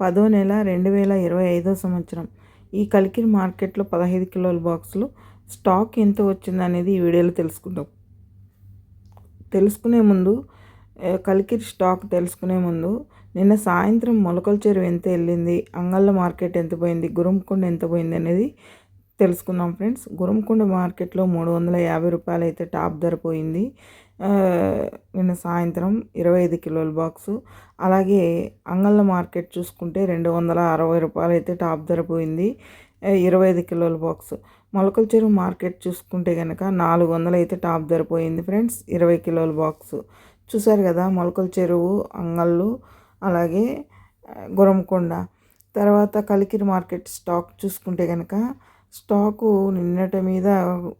పదో నెల రెండు వేల ఇరవై ఐదో సంవత్సరం. ఈ కలికిరి మార్కెట్లో పదహైదు కిలోల బాక్సులు. స్టాక్ ఎంత వచ్చిందనేది ఈ వీడియోలో తెలుసుకుందాం. తెలుసుకునే ముందు కలికిరి స్టాక్ తెలుసుకునే ముందు నిన్న సాయంత్రం మొలకల చెరువు ఎంత వెళ్ళింది? అంగళ్ళ మార్కెట్ ఎంత పోయింది? గురంకొండ ఎంత పోయింది అనేది తెలుసుకుందాం ఫ్రెండ్స్. గురంకొండ మార్కెట్లో మూడు వందల యాభై రూపాయలు అయితే టాప్ ధర పోయింది. నిన్న సాయంత్రం ఇరవై ఐదు కిలోల బాక్సు. అలాగే అంగళ్ళ మార్కెట్ చూసుకుంటే రెండు వందల అరవై రూపాయలు అయితే టాప్ ధర పోయింది. ఇరవై ఐదు కిలోల బాక్స్. మొలకల చెరువు మార్కెట్ చూసుకుంటే కనుక నాలుగు వందలు అయితే టాప్ ధర పోయింది ఫ్రెండ్స్ ఇరవై కిలోల బాక్స్. చూసారు కదా మొలకల చెరువు అంగళ్ళు అలాగే గురంకొండ. తర్వాత కలికిరి మార్కెట్ స్టాక్ చూసుకుంటే కనుక స్టాకు నిన్నటి మీద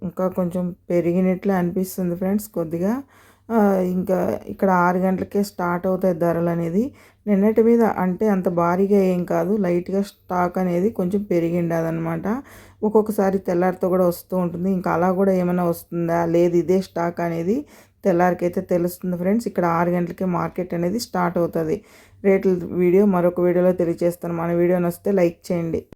ఇంకా కొంచెం పెరిగినట్లే అనిపిస్తుంది ఫ్రెండ్స్ కొద్దిగా. ఇంకా ఇక్కడ ఆరు గంటలకే స్టార్ట్ అవుతాయి ధరలు అనేది. నిన్నటి మీద అంటే అంత భారీగా ఏం కాదు లైట్గా స్టాక్ అనేది కొంచెం పెరిగిండదనమాట ఒక్కొక్కసారి తెల్లారితో కూడా వస్తూ ఉంటుంది. ఇంకా అలా కూడా ఏమైనా వస్తుందా? లేదు ఇదే స్టాక్ అనేది తెల్లారికైతే తెలుస్తుంది ఫ్రెండ్స్. ఇక్కడ ఆరు గంటలకే మార్కెట్ అనేది స్టార్ట్ అవుతుంది. రేట్ల వీడియో మరొక వీడియోలో తెలియజేస్తాను. మన వీడియో నచ్చితే లైక్ చేయండి.